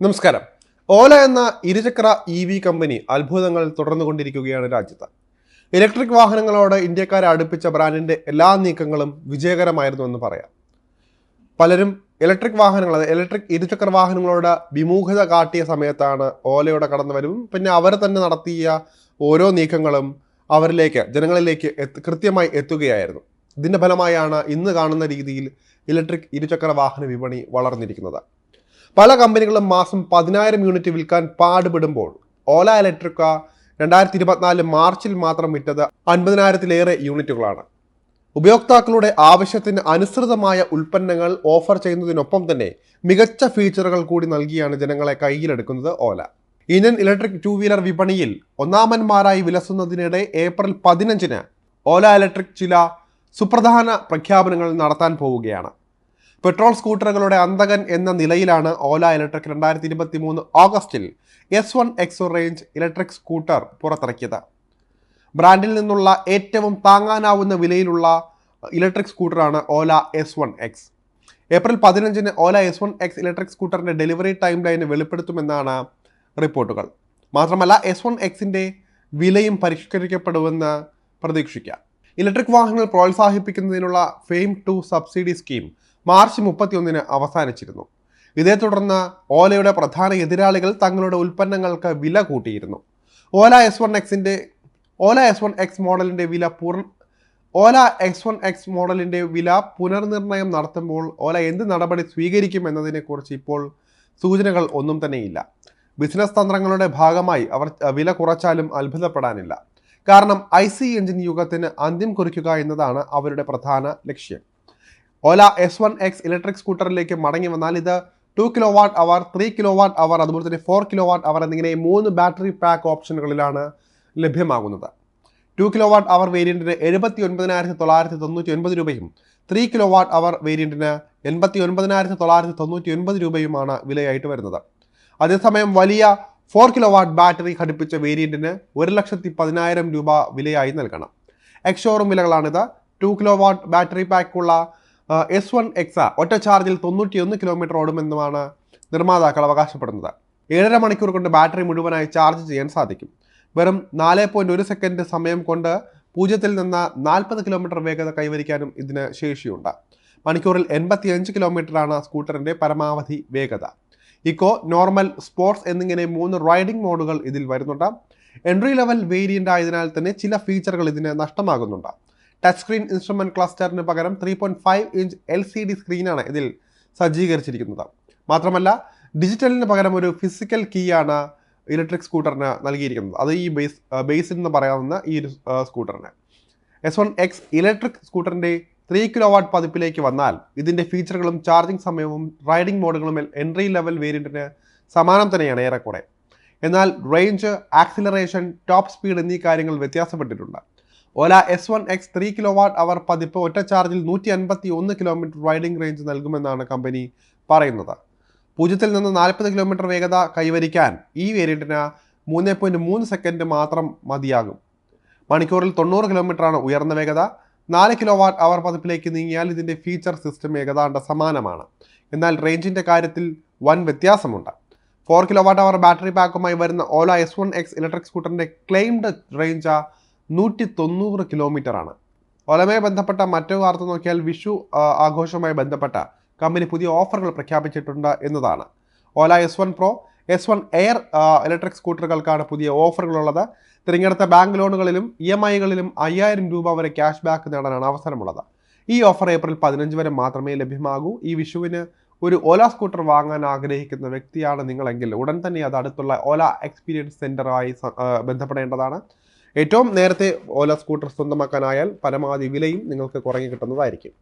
നമസ്കാരം. ഓല എന്ന ഇരുചക്ര ഇ വി കമ്പനി അത്ഭുതങ്ങൾ തുടർന്നുകൊണ്ടിരിക്കുകയാണ് രാജ്യത്ത്. ഇലക്ട്രിക് വാഹനങ്ങളോട് ഇന്ത്യക്കാരെ അടുപ്പിച്ച ബ്രാൻഡിന്റെ എല്ലാ നീക്കങ്ങളും വിജയകരമായിരുന്നു എന്ന് പറയാം. പലരും ഇലക്ട്രിക് വാഹനങ്ങൾ അതായത് ഇലക്ട്രിക് ഇരുചക്ര വാഹനങ്ങളോട് വിമുഖത കാട്ടിയ സമയത്താണ് ഓലയുടെ കടന്നുവരവും പിന്നെ അവർ തന്നെ നടത്തിയ ഓരോ നീക്കങ്ങളും അവരിലേക്ക് ജനങ്ങളിലേക്ക് കൃത്യമായി എത്തുകയായിരുന്നു. ഇതിന്റെ ഫലമായാണ് ഇന്ന് കാണുന്ന രീതിയിൽ ഇലക്ട്രിക് ഇരുചക്ര വാഹന വിപണി വളർന്നിരിക്കുന്നത്. പല കമ്പനികളും മാസം പതിനായിരം യൂണിറ്റ് വിൽക്കാൻ പാടുപെടുമ്പോൾ ഓല ഇലക്ട്രിക്ക രണ്ടായിരത്തി ഇരുപത്തിനാല് മാർച്ചിൽ മാത്രം വിറ്റത് അൻപതിനായിരത്തിലേറെ യൂണിറ്റുകളാണ്. ഉപയോക്താക്കളുടെ ആവശ്യത്തിന് അനുസൃതമായ ഉൽപ്പന്നങ്ങൾ ഓഫർ ചെയ്യുന്നതിനൊപ്പം തന്നെ മികച്ച ഫീച്ചറുകൾ കൂടി നൽകിയാണ് ജനങ്ങളെ കയ്യിലെടുക്കുന്നത് Ola. Indian electric two wheeler വിപണിയിൽ ഒന്നാമന്മാരായി വിലസുന്നതിനിടെ ഏപ്രിൽ പതിനഞ്ചിന് ഓല ഇലക്ട്രിക് ചില സുപ്രധാന പ്രഖ്യാപനങ്ങൾ നടത്താൻ പോവുകയാണ്. പെട്രോൾ സ്കൂട്ടറുകളുടെ അന്തകൻ എന്ന നിലയിലാണ് ഓല ഇലക്ട്രിക് രണ്ടായിരത്തി ഇരുപത്തി മൂന്ന് ഓഗസ്റ്റിൽ എസ് വൺ എക്സോ റേഞ്ച് ഇലക്ട്രിക് സ്കൂട്ടർ പുറത്തിറക്കിയത്. ബ്രാൻഡിൽ നിന്നുള്ള ഏറ്റവും താങ്ങാനാവുന്ന വിലയിലുള്ള electric സ്കൂട്ടറാണ് Ola S one X April പതിനഞ്ചിന് Ola S one X electric സ്കൂട്ടറിന്റെ delivery time line വെളിപ്പെടുത്തുമെന്നാണ് റിപ്പോർട്ടുകൾ. മാത്രമല്ല എസ് വൺ എക്സിന്റെ വിലയും പരിഷ്കരിക്കപ്പെടുമെന്ന് പ്രതീക്ഷിക്കാം. ഇലക്ട്രിക് വാഹനങ്ങൾ പ്രോത്സാഹിപ്പിക്കുന്നതിനുള്ള FAME two subsidy scheme March മുപ്പത്തിയൊന്നിന് അവസാനിച്ചിരുന്നു. ഇതേ തുടർന്ന് ഓലയുടെ പ്രധാന എതിരാളികൾ തങ്ങളുടെ ഉൽപ്പന്നങ്ങൾക്ക് വില കൂട്ടിയിരുന്നു. ഓല എസ് വൺ എക്സിന്റെ ഓല എസ് വൺ എക്സ് മോഡലിന്റെ വില പൂർ ഓല എക്സ് വൺ എക്സ് മോഡലിന്റെ വില പുനർനിർണയം നടത്തുമ്പോൾ ഓല എന്ത് നടപടി സ്വീകരിക്കും എന്നതിനെക്കുറിച്ച് ഇപ്പോൾ സൂചനകൾ ഒന്നും തന്നെയില്ല. ബിസിനസ് തന്ത്രങ്ങളുടെ ഭാഗമായി അവർ വില കുറച്ചാലും അത്ഭുതപ്പെടാനില്ല. കാരണം ഐ സി എഞ്ചിൻ യുഗത്തിന് അന്ത്യം കുറിക്കുക എന്നതാണ് അവരുടെ പ്രധാന ലക്ഷ്യം. Ola S one X electric സ്കൂട്ടറിലേക്ക് മടങ്ങി വന്നാൽ ഇത് two kilowatt hour three kilowatt hour അതുപോലെ തന്നെ ഫോർ കിലോ വാട്ട് അവർ എന്നിങ്ങനെ മൂന്ന് ബാറ്ററി പാക്ക് ഓപ്ഷനുകളിലാണ് ലഭ്യമാകുന്നത്. ടു കിലോ വാട്ട് അവർ വേരിയന്റിന് എഴുപത്തി ഒൻപതിനായിരത്തി തൊള്ളായിരത്തി തൊണ്ണൂറ്റി ഒൻപത് രൂപയും ത്രീ കിലോ വാട്ട് അവർ വേരിയന്റിന് എൺപത്തി ഒൻപതിനായിരത്തി തൊള്ളായിരത്തി തൊണ്ണൂറ്റി ഒൻപത് രൂപയുമാണ് വിലയായിട്ട് വരുന്നത്. അതേസമയം വലിയ ഫോർ കിലോ വാട്ട് ബാറ്ററി ഘടിപ്പിച്ച വേരിയന്റിന് ഒരു ലക്ഷത്തി പതിനായിരം രൂപ വിലയായി നൽകണം. എക്സ് വിലകളാണിത്. ടു കിലോ വാട്ട് ബാറ്ററി പാക്കുള്ള എസ് വൺ എക്സ ഒറ്റ ചാർജിൽ തൊണ്ണൂറ്റിയൊന്ന് കിലോമീറ്റർ ഓടുമെന്നുമാണ് നിർമ്മാതാക്കൾ അവകാശപ്പെടുന്നത്. ഏഴര മണിക്കൂർ കൊണ്ട് ബാറ്ററി മുഴുവനായി ചാർജ് ചെയ്യാൻ സാധിക്കും. വെറും നാല് പോയിന്റ് ഒരു സെക്കൻഡ് സമയം കൊണ്ട് പൂജ്യത്തിൽ നിന്ന് നാൽപ്പത് കിലോമീറ്റർ വേഗത കൈവരിക്കാനും ഇതിന് ശേഷിയുണ്ട്. മണിക്കൂറിൽ എൺപത്തിയഞ്ച് കിലോമീറ്ററാണ് സ്കൂട്ടറിന്റെ പരമാവധി വേഗത. ഇക്കോ നോർമൽ സ്പോർട്സ് എന്നിങ്ങനെ മൂന്ന് റൈഡിംഗ് മോഡുകൾ ഇതിൽ വരുന്നുണ്ട്. എൻട്രി ലെവൽ വേരിയന്റ് ആയതിനാൽ തന്നെ ചില ഫീച്ചറുകൾ ഇതിന് നഷ്ടമാകുന്നുണ്ട്. ടച്ച് സ്ക്രീൻ ഇൻസ്ട്രുമെന്റ് ക്ലസ്റ്ററിന് പകരം three point five inch L C D സ്ക്രീനാണ് ഇതിൽ സജ്ജീകരിച്ചിരിക്കുന്നത്. മാത്രമല്ല ഡിജിറ്റലിന് പകരം ഒരു ഫിസിക്കൽ കീ ആണ് ഇലക്ട്രിക് സ്കൂട്ടറിന് നൽകിയിരിക്കുന്നത്. അത് ഈ ബേസ് ബേസിൽ നിന്ന് പറയാവുന്ന ഈ ഒരു സ്കൂട്ടറിന് എസ് വൺ എക്സ് ഇലക്ട്രിക് സ്കൂട്ടറിന്റെ ത്രീ കിലോ വാട്ട് പതിപ്പിലേക്ക് വന്നാൽ ഇതിന്റെ ഫീച്ചറുകളും ചാർജിങ് സമയവും റൈഡിംഗ് മോഡുകളും എൻട്രി ലെവൽ വേരിയന്റിന് സമാനം തന്നെയാണ് ഏറെക്കുറെ. എന്നാൽ റേഞ്ച് ആക്സിലറേഷൻ ടോപ്പ് സ്പീഡ് എന്നീ കാര്യങ്ങൾ വ്യത്യാസപ്പെട്ടിട്ടുണ്ട്. Ola S one X three kilowatt hour പതിപ്പ് ഒറ്റ ചാർജിൽ നൂറ്റി അൻപത്തി ഒന്ന് കിലോമീറ്റർ റൈഡിംഗ് റേഞ്ച് നൽകുമെന്നാണ് കമ്പനി പറയുന്നത്. പൂജ്യത്തിൽ നിന്ന് നാൽപ്പത് കിലോമീറ്റർ വേഗത കൈവരിക്കാൻ ഈ വേരിയന്റിന് മൂന്ന് പോയിന്റ് മൂന്ന് സെക്കൻഡ് മാത്രം മതിയാകും. മണിക്കൂറിൽ തൊണ്ണൂറ് കിലോമീറ്ററാണ് ഉയർന്ന വേഗത. നാല് കിലോ വാട്ട് അവർ പതിപ്പിലേക്ക് നീങ്ങിയാൽ ഇതിന്റെ ഫീച്ചർ സിസ്റ്റം ഏകദാണ്ട് സമാനമാണ്. എന്നാൽ റേഞ്ചിന്റെ കാര്യത്തിൽ വൻ വ്യത്യാസമുണ്ട്. Four kilo watt hour battery പാക്കുമായി വരുന്ന Ola S one X electric സ്കൂട്ടറിന്റെ claimed range നൂറ്റി തൊണ്ണൂറ് കിലോമീറ്ററാണ്. ഒലമയെ ബന്ധപ്പെട്ട മറ്റൊരു വാർത്ത നോക്കിയാൽ വിഷു ആഘോഷവുമായി ബന്ധപ്പെട്ട കമ്പനി പുതിയ ഓഫറുകൾ പ്രഖ്യാപിച്ചിട്ടുണ്ട് എന്നതാണ്. Ola S one pro S one air electric സ്കൂട്ടറുകൾക്കാണ് പുതിയ ഓഫറുകളുള്ളത്. തിരഞ്ഞെടുത്ത ബാങ്ക് ലോണുകളിലും ഇ എം ഐകളിലും അയ്യായിരം രൂപ വരെ ക്യാഷ് ബാക്ക് നേടാനാണ് അവസരമുള്ളത്. ഈ ഓഫർ ഏപ്രിൽ പതിനഞ്ച് വരെ മാത്രമേ ലഭ്യമാകൂ. ഈ വിഷുവിന് ഒരു ഓല സ്കൂട്ടർ വാങ്ങാൻ ആഗ്രഹിക്കുന്ന വ്യക്തിയാണ് നിങ്ങളെങ്കിൽ ഉടൻ തന്നെ അത് അടുത്തുള്ള ഓല എക്സ്പീരിയൻസ് സെന്ററുമായി ബന്ധപ്പെടേണ്ടതാണ്. ഏറ്റവും നേരത്തെ ഓല സ്കൂട്ടർ സ്വന്തമാക്കാനായാൽ പരമാവധി വിലയും നിങ്ങൾക്ക് കുറഞ്ഞു കിട്ടുന്നതായിരിക്കും.